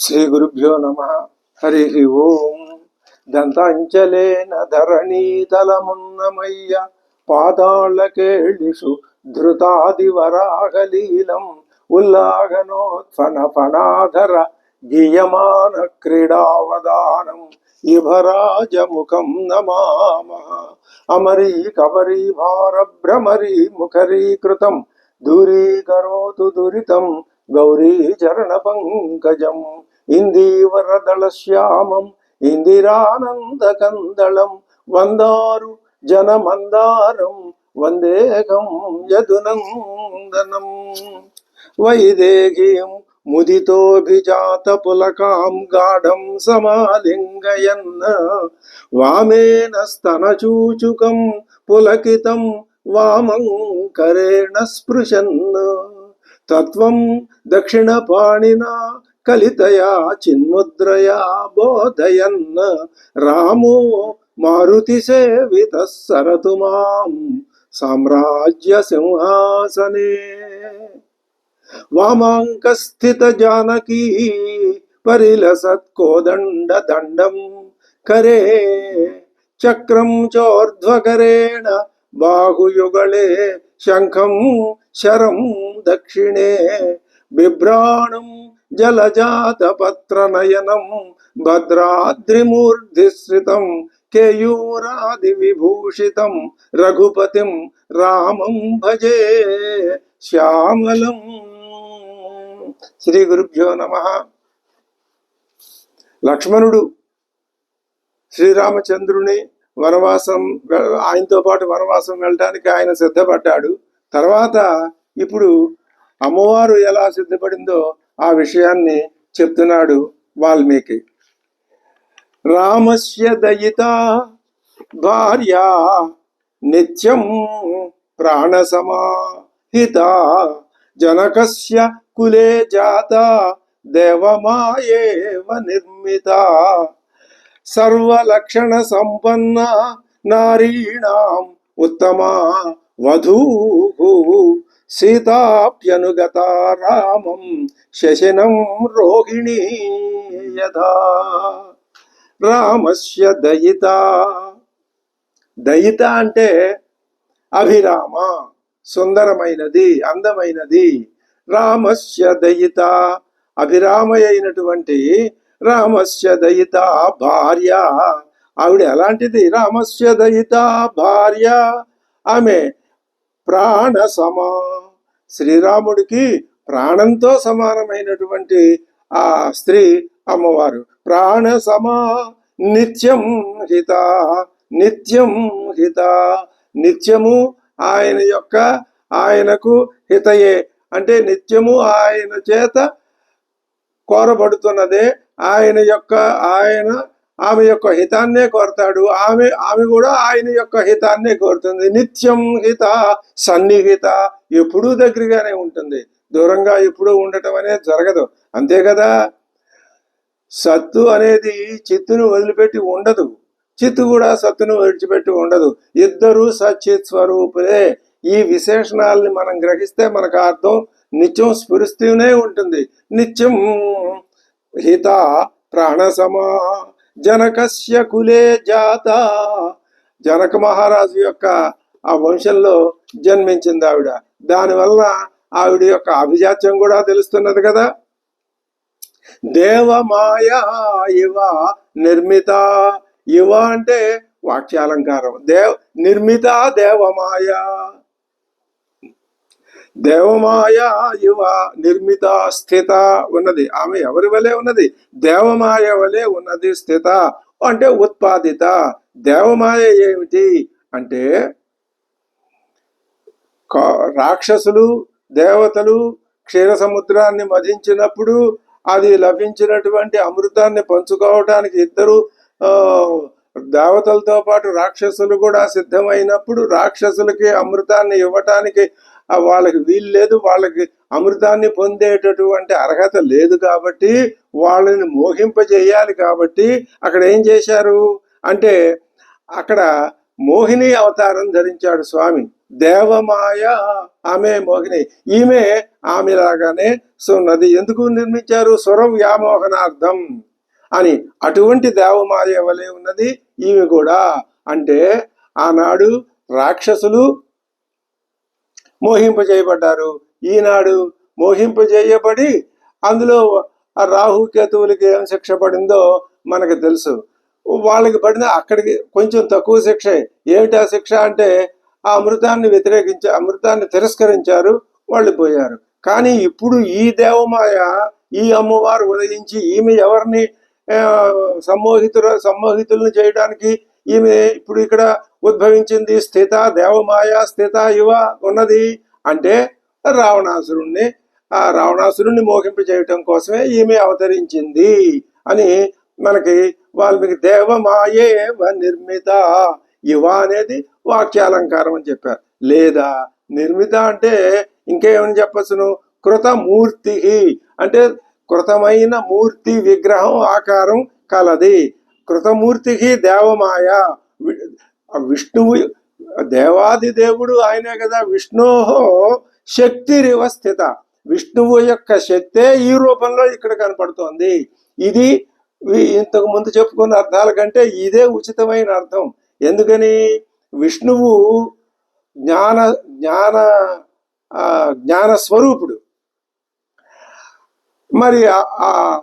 శ్రీ గురుభ్యో నమ. హరి ఓం. దంతాంచలేన ధరణీతలమున్నమయ్య పాతాళకేళిషు ధృతాదివరాగలీలం ఉల్లాఘనోత్ఫన ఫణాధర గీయమాన క్రీడావదానం ఇభరాజముఖం నమామ. అమరీ కబరీ భారభ్రమరీ ముఖరీకృతం. దూరీకరోతు దురితం గౌరీ చరణ పంకజం ఇందీవరదళ శ్యామం ఇందిరానందకందళం వందారు జనమందారం వందేకం యదునందనం. వైదేహీం ముదితోభిజాత పులకాం గాఢం సమాలింగయన్న వామేన స్తనచూచుకం పులకితం వామంకరేణ స్పృశన్ తత్వం దక్షిణపాణినా కలితయా చిన్ముద్రయా బోధయన్న. రామో మారుతి సేవిత సరతు మాం సామ్రాజ్య సింహాసనే. వామాంకస్థిత జానకీ పరిలసత్కోదండ దండం కరే. చక్రం చోర్ధ్వకరేణ బాహుయుగళే శంఖం శరం దక్షిణే. బిభ్రాణం జలజాత పత్రనయనం భద్రాద్రిమూర్ధిశ్రితం కేయూరాది విభూషితం రఘుపతిం రామం భజే శ్యామలం. శ్రీ గురుభ్యో నమ. లక్ష్మణుడు శ్రీరామచంద్రుని వనవాసం ఆయనతో పాటు వనవాసం వెళ్ళడానికి ఆయన సిద్ధపడ్డాడు. తర్వాత ఇప్పుడు అమ్మవారు ఎలా సిద్ధపడిందో విషయాన్ని చెప్తున్నాడు వాల్మీకి. రామస్య దయిత భార్య నిత్యం ప్రాణసమాహిత జనకస్య కులే జాత దేవమాయేవ నిర్మిత. సర్వలక్షణ సంపన్న నారీణాం ఉత్తమా వధూ సీతాప్యనుగత రామం శశినం రోహిణీ యథా. రామస్య దయిత. దయిత అంటే అభిరామ సుందరమైనది అందమైనది. రామస్య దయిత. అభిరామ అయినటువంటి రామస్య దయిత భార్య. ఆవిడ ఎలాంటిది? రామస్య దయిత భార్య. ఆమె ప్రాణ సమా. శ్రీరాముడికి ప్రాణంతో సమానమైనటువంటి ఆ స్త్రీ అమ్మవారు. ప్రాణ సమా. నిత్యం హిత. నిత్యం హిత. నిత్యము ఆయన యొక్క ఆయనకు హితయే. అంటే నిత్యము ఆయన చేత కోరబడుతున్నదే. ఆయన యొక్క ఆయన ఆమె యొక్క హితాన్నే కోరతాడు. ఆమె ఆమె కూడా ఆయన యొక్క హితాన్నే కోరుతుంది. నిత్యం హిత సన్నిహిత ఎప్పుడూ దగ్గరగానే ఉంటుంది. దూరంగా ఎప్పుడూ ఉండటం అనేది జరగదు. అంతే కదా? సత్తు అనేది చిత్తును వదిలిపెట్టి ఉండదు. చిత్తు కూడా సత్తును విడిచిపెట్టి ఉండదు. ఇద్దరు సచిత్ స్వరూపులే. ఈ విశేషణాలని మనం గ్రహిస్తే మనకు అర్థం నిత్యం స్ఫురిస్తూనే ఉంటుంది. నిత్యం హిత ప్రాణసమా జనకస్య కులే జాత. జనక మహారాజు యొక్క ఆ వంశంలో జన్మించింది ఆవిడ. దానివల్ల ఆవిడ యొక్క అభిజాత్యం కూడా తెలుస్తున్నది కదా. దేవమాయ ఇవ నిర్మిత. ఇవ అంటే వాక్యాలంకారం. దేవ నిర్మిత దేవమాయ. దేవమాయ యువ నిర్మిత స్థిత ఉన్నది. ఆమె ఎవరి వలె ఉన్నది? దేవమాయ వలె ఉన్నది స్థిత. అంటే ఉత్పాదిత. దేవమాయ ఏమిటి? అంటే కా- రాక్షసులు దేవతలు క్షీర సముద్రాన్ని మధించినప్పుడు అది లభించినటువంటి అమృతాన్ని పంచుకోవటానికి ఇద్దరు దేవతలతో పాటు రాక్షసులు కూడా సిద్ధమైనప్పుడు రాక్షసులకి అమృతాన్ని ఇవ్వటానికి వాళ్ళకి వీలు లేదు వాళ్ళకి అమృతాన్ని పొందేటటువంటి అర్హత లేదు కాబట్టి వాళ్ళని మోహింపజేయాలి కాబట్టి అక్కడ ఏం చేశారు? అంటే అక్కడ మోహిని అవతారం ధరించాడు స్వామి. దేవమాయ ఆమె మోహిని. ఈమె ఆమెలాగానే సున్నది ఎందుకు నిర్మించారు? స్వర వ్యామోహనార్థం అని. అటువంటి దేవమాయ వలె ఉన్నది ఈమె కూడా. అంటే ఆనాడు రాక్షసులు మోహింపజేయబడ్డారు. ఈనాడు మోహింపజేయబడి అందులో ఆ రాహు కేతువులకి ఏం శిక్ష పడిందో మనకు తెలుసు. వాళ్ళకి పడిన అక్కడికి కొంచెం తక్కువ శిక్ష. ఏమిటి ఆ శిక్ష అంటే ఆ అమృతాన్ని వ్యతిరేకించి అమృతాన్ని తిరస్కరించారు వాళ్ళు పోయారు. కానీ ఇప్పుడు ఈ దేవమాయ ఈ అమ్మవారు ఉదయించి ఈమె ఎవరిని సమ్మోహితులు సమ్మోహితులను చేయడానికి ఈమె ఇప్పుడు ఇక్కడ ఉద్భవించింది స్థిత దేవమాయ స్థిత ఇవ ఉన్నది అంటే రావణాసురుణ్ణి. ఆ రావణాసురుణ్ణి మోహింప చేయటం కోసమే ఈమె అవతరించింది అని మనకి వాల్మీకి దేవమాయే నిర్మిత ఇవ అనేది వాక్యాలంకారం అని చెప్పారు. లేదా నిర్మిత అంటే ఇంకేమని చెప్పచ్చును? కృతమూర్తి అంటే కృతమైన మూర్తి విగ్రహం ఆకారం కలది. కృతమూర్తికి దేవమాయ. విష్ణువు దేవాది దేవుడు ఆయనే కదా. విష్ణోహో శక్తిరివ స్థిత. విష్ణువు యొక్క శక్తే ఈ రూపంలో ఇక్కడ కనపడుతోంది. ఇది ఇంతకు ముందు చెప్పుకున్న అర్థాల కంటే ఇదే ఉచితమైన అర్థం. ఎందుకని? విష్ణువు జ్ఞాన జ్ఞాన జ్ఞాన స్వరూపుడు. మరి ఆ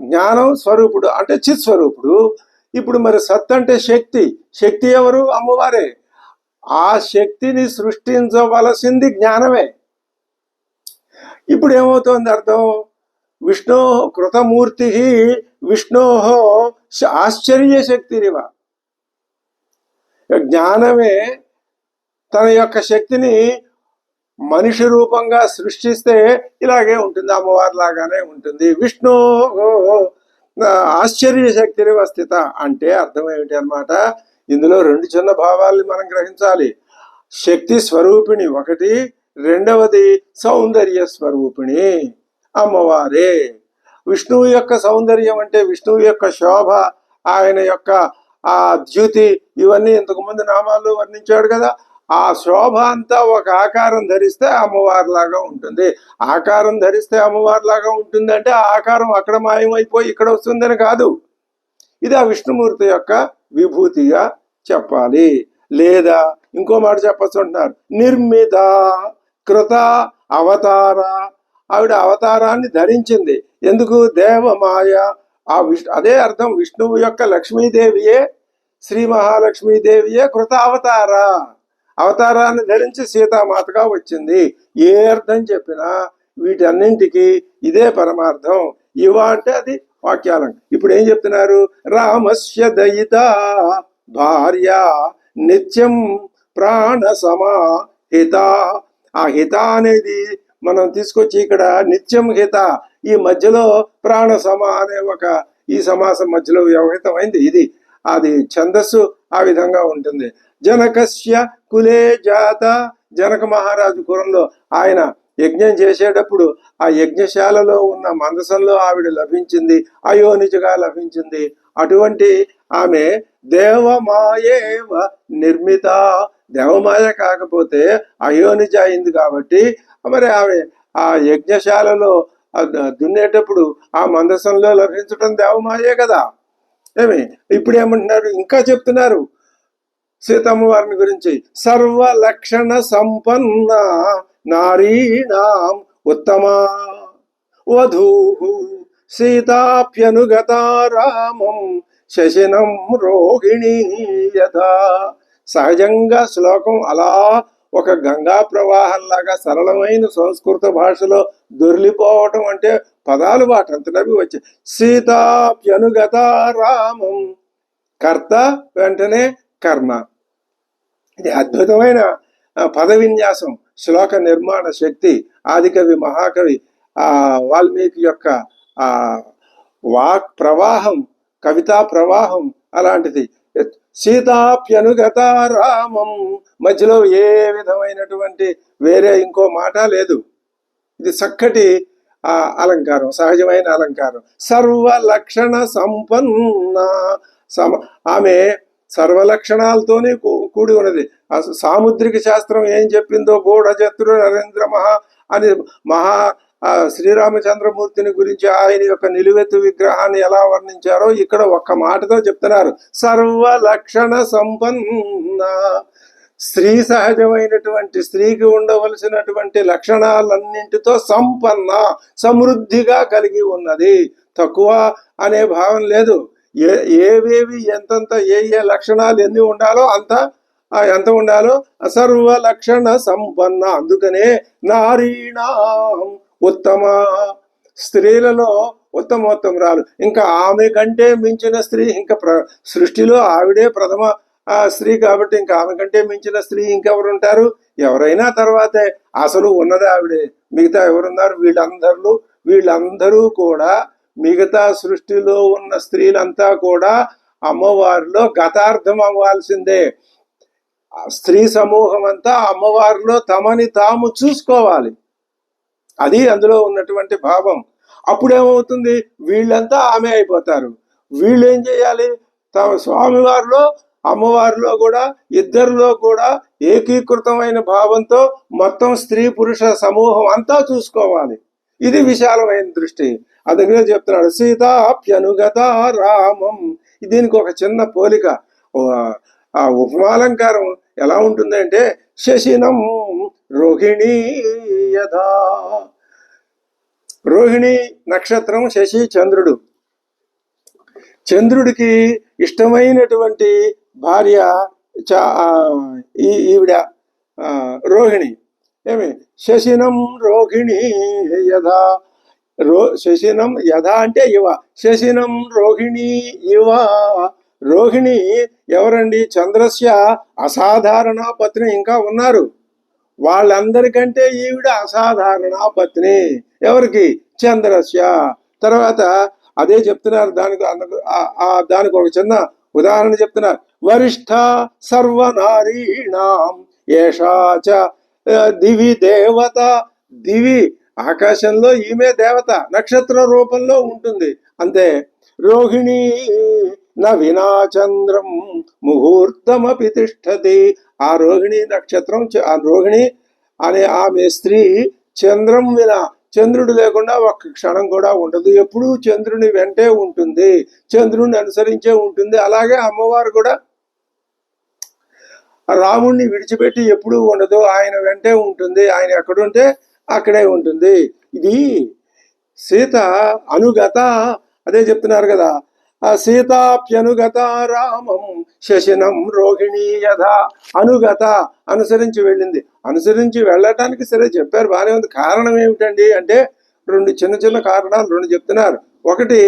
జ్ఞానం స్వరూపుడు అంటే చిత్ స్వరూపుడు. ఇప్పుడు మరి సత్ అంటే శక్తి. శక్తి ఎవరు? అమ్మవారే. ఆ శక్తిని సృష్టించవలసింది జ్ఞానమే. ఇప్పుడు ఏమవుతోంది అర్థం? విష్ణో కృతమూర్తి విష్ణో ఆశ్చర్య శక్తినివ జ్ఞానమే తన యొక్క శక్తిని మనిషి రూపంగా సృష్టిస్తే ఇలాగే ఉంటుంది అమ్మవారి లాగానే ఉంటుంది. విష్ణు ఆశ్చర్య శక్తి స్థిత అంటే అర్థం ఏమిటి అనమాట ఇందులో రెండు చిన్న భావాల్ని మనం గ్రహించాలి. శక్తి స్వరూపిణి ఒకటి రెండవది సౌందర్య స్వరూపిణి. అమ్మవారే. విష్ణువు యొక్క సౌందర్యం అంటే విష్ణువు యొక్క శోభ ఆయన యొక్క ఆ ద్యుతి ఇవన్నీ ఇంతకుముందు నామాల్లో వర్ణించాడు కదా. ఆ శోభ అంతా ఒక ఆకారం ధరిస్తే అమ్మవారిలాగా ఉంటుంది. ఆకారం ధరిస్తే అమ్మవారిలాగా ఉంటుంది అంటే ఆ ఆకారం అక్కడ మాయమైపోయి ఇక్కడ వస్తుందని కాదు. ఇది ఆ విష్ణుమూర్తి యొక్క విభూతిగా చెప్పాలి. లేదా ఇంకో మాట చెప్పస్తుంటున్నారు. నిర్మిత కృత అవతార. ఆవిడ అవతారాన్ని ధరించింది. ఎందుకు? దేవమాయ. ఆ విష్ణు అదే అర్థం విష్ణువు యొక్క లక్ష్మీదేవియే శ్రీ మహాలక్ష్మీదేవియే కృత అవతార. అవతారాన్ని ధరించి సీతామాతగా వచ్చింది. ఏ అర్థం చెప్పినా వీటన్నింటికి ఇదే పరమార్థం. ఇవ అంటే అది వాక్యాలం. ఇప్పుడు ఏం చెప్తున్నారు? రామస్య దయిత భార్య నిత్యం ప్రాణ సమా హిత ఆ హిత అనేది మనం తీసుకొచ్చి ఇక్కడ నిత్యం హిత. ఈ మధ్యలో ప్రాణ సమ అనే ఒక ఈ సమాసం మధ్యలో వ్యవహితమైంది. ఇది అది ఛందస్సు ఆ విధంగా ఉంటుంది. జనకస్య కులే జాత జనక మహారాజు కురంలో ఆయన యజ్ఞం చేసేటప్పుడు ఆ యజ్ఞశాలలో ఉన్న మందసంలో ఆవిడ లభించింది అయోనిజగా లభించింది. అటువంటి ఆమె దేవమాయేవ నిర్మిత. దేవమాయ కాకపోతే అయోనిజ అయింది కాబట్టి మరి ఆమె ఆ యజ్ఞశాలలో దున్నేటప్పుడు ఆ మందసంలో లభించడం దేవమాయే కదా. ఏమి? ఇప్పుడు ఏమంటున్నారు? ఇంకా చెప్తున్నారు. సీతమ్మ వారిని గురించి. సర్వ లక్షణ సంపన్న నారీణాం ఉత్తమా. వధూ సీతాప్యనుగత రామం శశినం రోహిణీ యథా. సహజంగా శ్లోకం అలా ఒక గంగా ప్రవాహంలాగా సరళమైన సంస్కృత భాషలో దొర్లిపోవటం అంటే పదాలు వాటంతటవి వచ్చాయి. సీతాప్యనుగత రామం కర్త వెంటనే కర్మ. ఇది అద్భుతమైన పదవిన్యాసం పద విన్యాసం శ్లోక నిర్మాణ శక్తి ఆదికవి మహాకవి ఆ వాల్మీకి యొక్క ఆ వాక్ ప్రవాహం కవితా ప్రవాహం అలాంటిది. సీతాప్యనుగత రామం మధ్యలో ఏ విధమైనటువంటి వేరే ఇంకో మాట లేదు. ఇది చక్కటి ఆ అలంకారం సహజమైన అలంకారం. సర్వ లక్షణ సంపన్న సమ ఆమె సర్వలక్షణాలతోనే కూడి ఉన్నది. ఆ సాముద్రిక శాస్త్రం ఏం చెప్పిందో గూఢజత్రు నరేంద్ర మహా అని మహా శ్రీరామచంద్రమూర్తిని గురించి ఆయన యొక్క నిలువెత్తు విగ్రహాన్ని ఎలా వర్ణించారో ఇక్కడ ఒక్క మాటతో చెప్తున్నారు. సర్వలక్షణ సంపన్న స్త్రీ సహజమైనటువంటి స్త్రీకి ఉండవలసినటువంటి లక్షణాలన్నింటితో సంపన్న సమృద్ధిగా కలిగి ఉన్నది. తక్కువ అనే భావం లేదు. ఏ ఏవేవి ఎంతంత ఏ ఏ లక్షణాలు ఎన్ని ఉండాలో అంత ఎంత ఉండాలో సర్వ లక్షణ సంపన్న. అందుకనే నారీణాం ఉత్తమ. స్త్రీలలో ఉత్తమోత్తమరాలు ఇంకా ఆమె కంటే మించిన స్త్రీ ఇంకా ప్ర సృష్టిలో ఆవిడే ప్రథమ స్త్రీ కాబట్టి ఇంకా ఆమె కంటే మించిన స్త్రీ ఇంకెవరు ఉంటారు ఎవరైనా తర్వాతే. అసలు ఉన్నది ఆవిడే. మిగతా ఎవరున్నారు? వీళ్ళందరూ వీళ్ళందరూ కూడా మిగతా సృష్టిలో ఉన్న స్త్రీలంతా కూడా అమ్మవారిలో గతార్థం అవ్వాల్సిందే. స్త్రీ సమూహం అంతా అమ్మవారిలో తమని తాము చూసుకోవాలి. అది అందులో ఉన్నటువంటి భావం. అప్పుడేమవుతుంది? వీళ్ళంతా ఆమె అయిపోతారు. వీళ్ళు ఏం చేయాలి? తమ స్వామివారిలో అమ్మవారిలో కూడా ఇద్దరిలో కూడా ఏకీకృతమైన భావంతో మొత్తం స్త్రీ పురుష సమూహం అంతా చూసుకోవాలి. ఇది విశాలమైన దృష్టి. అందుకనే చెప్తున్నాడు సీతాప్యనుగత రామం. దీనికి ఒక చిన్న పోలిక. ఆ ఉపమాలంకారం ఎలా ఉంటుందంటే శశినం రోహిణి యథా. రోహిణి నక్షత్రం శశి చంద్రుడు. చంద్రుడికి ఇష్టమైనటువంటి భార్య చా ఈ ఈవిడ రోహిణి. ఏమి? శశినం రోహిణి యథా. రో శశినం యథా అంటే ఇవ. శశినం రోహిణి ఇవ. రోహిణి ఎవరండి? చంద్రస్య అసాధారణ పత్ని ఇంకా ఉన్నారు. వాళ్ళందరికంటే ఈవిడ అసాధారణ పత్ని. ఎవరికి? చంద్రస్య. తర్వాత అదే చెప్తున్నారు. దానికి దానికి ఒక చిన్న ఉదాహరణ చెప్తున్నారు. వరిష్ఠ సర్వనారీణాం. ఏషా చ దివి దేవత. దివి ఆకాశంలో ఈమె దేవత నక్షత్ర రూపంలో ఉంటుంది. అంతే. రోహిణి నవినా చంద్రం ముహూర్తమపి తిష్టతి. ఆ రోహిణి నక్షత్రం ఆ రోహిణి అనే ఆమె స్త్రీ చంద్రం విన చంద్రుడు లేకుండా ఒక్క క్షణం కూడా ఉండదు. ఎప్పుడూ చంద్రుని వెంటే ఉంటుంది. చంద్రుని అనుసరించే ఉంటుంది. అలాగే అమ్మవారు కూడా రాముణ్ణి విడిచిపెట్టి ఎప్పుడూ ఉండదు. ఆయన వెంటే ఉంటుంది. ఆయన ఎక్కడుంటే అక్కడే ఉంటుంది. ఇది సీత అనుగత అదే చెప్తున్నారు కదా ఆ సీతాప్యనుగత రామం శశినం రోహిణి యథ అనుగత అనుసరించి వెళ్ళింది. అనుసరించి వెళ్ళటానికి సరే చెప్పారు బాగానే ఉంది. కారణం ఏమిటండి అంటే రెండు చిన్న చిన్న కారణాలు రెండు చెప్తున్నారు. ఒకటి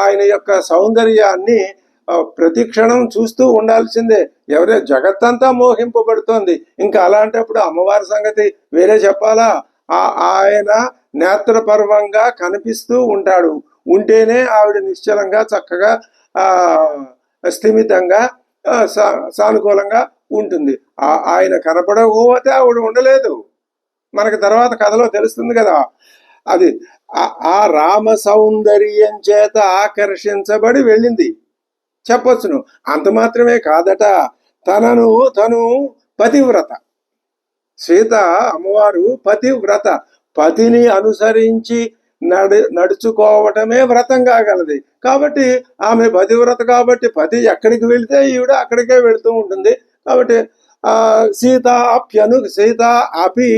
ఆయన యొక్క సౌందర్యాన్ని ప్రతి క్షణం చూస్తూ ఉండాల్సిందే. ఎవరే జగత్తంతా మోహింపబడుతోంది. ఇంకా అలాంటప్పుడు అమ్మవారి సంగతి వేరే చెప్పాలా? ఆయన నేత్రపర్వంగా కనిపిస్తూ ఉంటాడు. ఉంటేనే ఆవిడ నిశ్చలంగా చక్కగా స్థిమితంగా సా- సానుకూలంగా ఉంటుంది. ఆ ఆయన కనపడకపోతే ఆవిడ ఉండలేదు. మనకి తర్వాత కథలో తెలుస్తుంది కదా. అది ఆ రామ సౌందర్యం చేత ఆకర్షించబడి వెళ్ళింది. చెప్పొచ్చును. అంత మాత్రమే కాదట. తనను తను పతివ్రత. సీత అమ్మవారు పతివ్రత పతిని అనుసరించి నడు నడుచుకోవటమే వ్రతం కాగలది. కాబట్టి ఆమె పతివ్రత కాబట్టి పతి ఎక్కడికి వెళితే ఈవిడ అక్కడికే వెళుతూ ఉంటుంది. కాబట్టి ఆ సీత అప్యను సీత అపి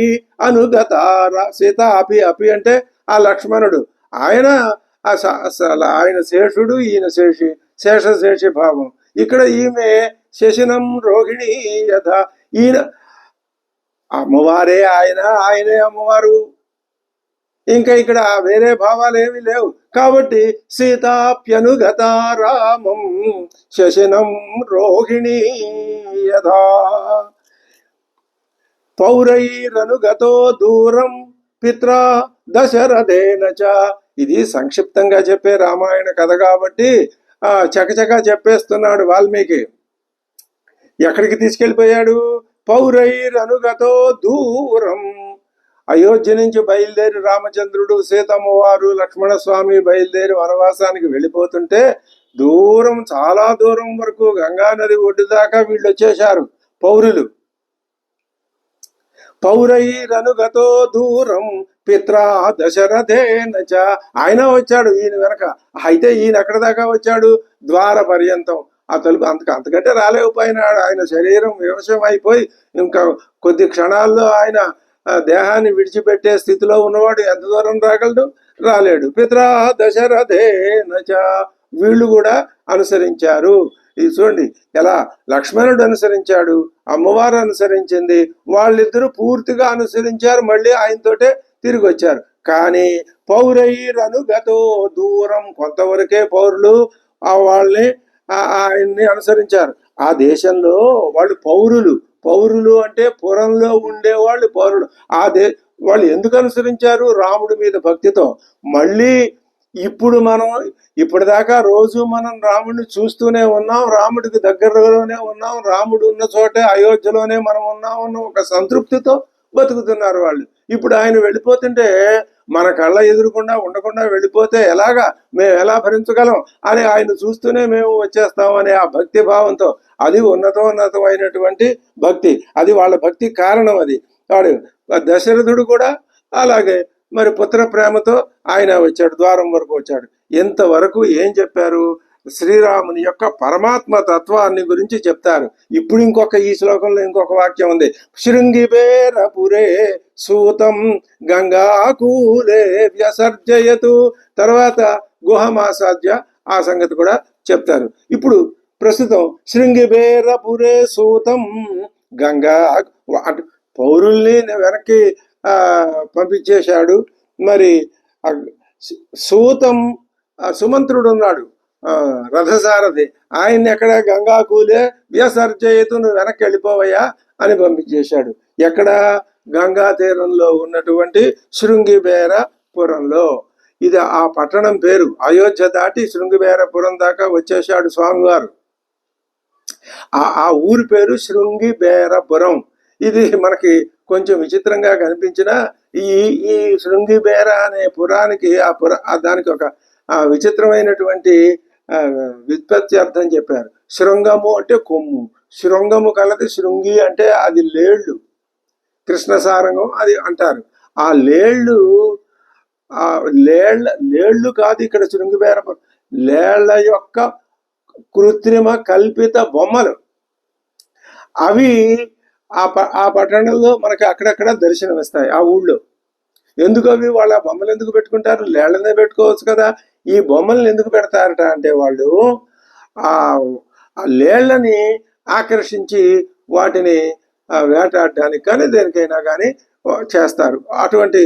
అనుగత సీత అపి అపి అంటే ఆ లక్ష్మణుడు. ఆయన ఆయన శేషుడు ఈయన శేషి శేష శేషి భావం. ఇక్కడ ఈమె శశినం రోహిణి యథ. ఈయన అమ్మవారే ఆయన ఆయనే అమ్మవారు. ఇంకా ఇక్కడ వేరే భావాలు ఏమీ లేవు. కాబట్టి సీతాప్యనుగత రామం శశినం రోహిణి యథా. పౌరైరనుగతో దూరం పిత్ర దశరథేన చ. ఇది సంక్షిప్తంగా చెప్పే రామాయణ కథ కాబట్టి ఆ చకచకా చెప్పేస్తున్నాడు వాల్మీకి. ఎక్కడికి తీసుకెళ్ళిపోయాడు? పౌరైరనుగతో దూరం. అయోధ్య నుంచి బయలుదేరి రామచంద్రుడు సీతమ్మ వారు లక్ష్మణ స్వామి బయలుదేరి వనవాసానికి వెళ్ళిపోతుంటే దూరం చాలా దూరం వరకు గంగా నది ఒడ్డు దాకా వీళ్ళు వచ్చేశారు పౌరులు. పౌరైరనుగతో దూరం పిత్రా దశరథేనచ ఆయన వచ్చాడు ఈయన వెనక. అయితే ఈయన ఎక్కడ దాకా వచ్చాడు? ద్వార పర్యంతం. ఆ తలుపు అంత అంతకంటే రాలేకపోయినాడు ఆయన శరీరం వివశం అయిపోయి ఇంకా కొద్ది క్షణాల్లో ఆయన దేహాన్ని విడిచిపెట్టే స్థితిలో ఉన్నవాడు ఎంత దూరం రాగలడు? రాలేడు. పిత్రా దశరథేనచ వీళ్ళు కూడా అనుసరించారు. ఇది చూడండి ఎలా లక్ష్మణుడు అనుసరించాడు అమ్మవారు అనుసరించింది వాళ్ళిద్దరూ పూర్తిగా అనుసరించారు మళ్ళీ ఆయనతోటే తిరిగి వచ్చారు కానీ పౌరైరను గతో దూరం కొంతవరకే పౌరులు ఆ వాళ్ళని ఆయన్ని అనుసరించారు. ఆ దేశంలో వాళ్ళు పౌరులు. పౌరులు అంటే పురంలో ఉండేవాళ్ళు పౌరులు. ఆ దే వాళ్ళు ఎందుకు అనుసరించారు? రాముడి మీద భక్తితో. మళ్ళీ ఇప్పుడు మనం ఇప్పటిదాకా రోజు మనం రాముడిని చూస్తూనే ఉన్నాం. రాముడికి దగ్గరలోనే ఉన్నాం. రాముడు ఉన్న చోటే అయోధ్యలోనే మనం ఉన్నాం అన్న ఒక సంతృప్తితో బతుకుతున్నారు వాళ్ళు. ఇప్పుడు ఆయన వెళ్ళిపోతుంటే మన కళ్ళ ఎదురుకుండా ఉండకుండా వెళ్ళిపోతే ఎలాగా? మేము ఎలా భరించగలం? అని ఆయన చూస్తూనే మేము వచ్చేస్తాం అనే ఆ భక్తి భావంతో. అది ఉన్నతోన్నతమైనటువంటి భక్తి. అది వాళ్ళ భక్తి కారణం అది. వాడు దశరథుడు కూడా అలాగే మరి పుత్ర ప్రేమతో ఆయన వచ్చాడు ద్వారం వరకు వచ్చాడు. ఇంతవరకు ఏం చెప్పారు? శ్రీరాముని యొక్క పరమాత్మ తత్వాన్ని గురించి చెప్తారు. ఇప్పుడు ఇంకొక ఈ శ్లోకంలో ఇంకొక వాక్యం ఉంది. శృంగిబేరపురే సూతం గంగాకూలే వ్యసర్జయతు. తర్వాత గుహమాసాధ్య ఆ సంగతి కూడా చెప్తారు. ఇప్పుడు ప్రస్తుతం శృంగిబేరపురే సూతం గంగా అంటే పౌరుల్ని వెనక్కి పంపించేశాడు. మరి సూతం సుమంత్రుడు ఉన్నాడు రథసారథి. ఆయన్ని ఎక్కడ గంగాకూలే వ్యసర్జయతు నువ్వు వెనక్కి వెళ్ళిపోవయ్యా అని పంపించేశాడు. ఎక్కడ? గంగా తీరంలో ఉన్నటువంటి శృంగిబేరపురంలో ఇది ఆ పట్టణం పేరు. అయోధ్య దాటి శృంగిబేరపురం దాకా వచ్చేసాడు స్వామివారు. ఆ ఆ ఊరి పేరు శృంగిబేరపురం ఇది మనకి కొంచెం విచిత్రంగా కనిపించిన ఈ ఈ శృంగిబేర అనే పురానికి ఆ పుర దానికి ఒక విచిత్రమైనటువంటి వ్యుత్పత్తి అర్థం చెప్పారు. శృంగము అంటే కొమ్ము. శృంగము కలది శృంగి అంటే అది లేళ్ళు. కృష్ణసారంగం అది అంటారు. ఆ లేళ్ళు ఆ లేళ్ళ లేళ్ళు కాదు ఇక్కడ శృంగిబేరపురం లేళ్ళ యొక్క కృత్రిమ కల్పిత బొమ్మలు. అవి ఆ ప ఆ పట్టణంలో మనకి అక్కడక్కడ దర్శనమిస్తాయి ఆ ఊళ్ళో. ఎందుకు అవి వాళ్ళ బొమ్మలు ఎందుకు పెట్టుకుంటారు? లేళ్ళనే పెట్టుకోవచ్చు కదా. ఈ బొమ్మల్ని ఎందుకు పెడతారట అంటే వాళ్ళు ఆ లేళ్ళని లేళ్ళని ఆకర్షించి వాటిని వేటాడడానికి కానీ దేనికైనా కానీ చేస్తారు. అటువంటి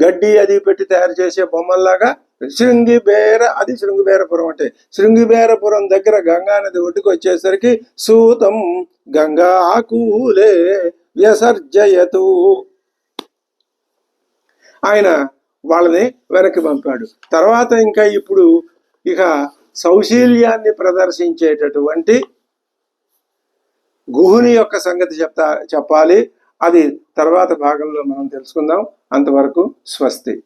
గడ్డి అది పెట్టి తయారు చేసే బొమ్మల్లాగా శృంగిబేర అది శృంగిబేరపురం అంటే శృంగిబేరపురం దగ్గర గంగా నది ఒడ్డుకు వచ్చేసరికి సూతం గంగా ఆకూలే వ్యసర్జయతు ఆయన వాళ్ళని వెనక్కి పంపాడు. తర్వాత ఇంకా ఇప్పుడు ఇక సౌశీల్యాన్ని ప్రదర్శించేటటువంటి గుహుని యొక్క సంగతి చెప్తా చెప్పాలి. అది తర్వాత భాగంలో మనం తెలుసుకుందాం. అంతవరకు స్వస్తి.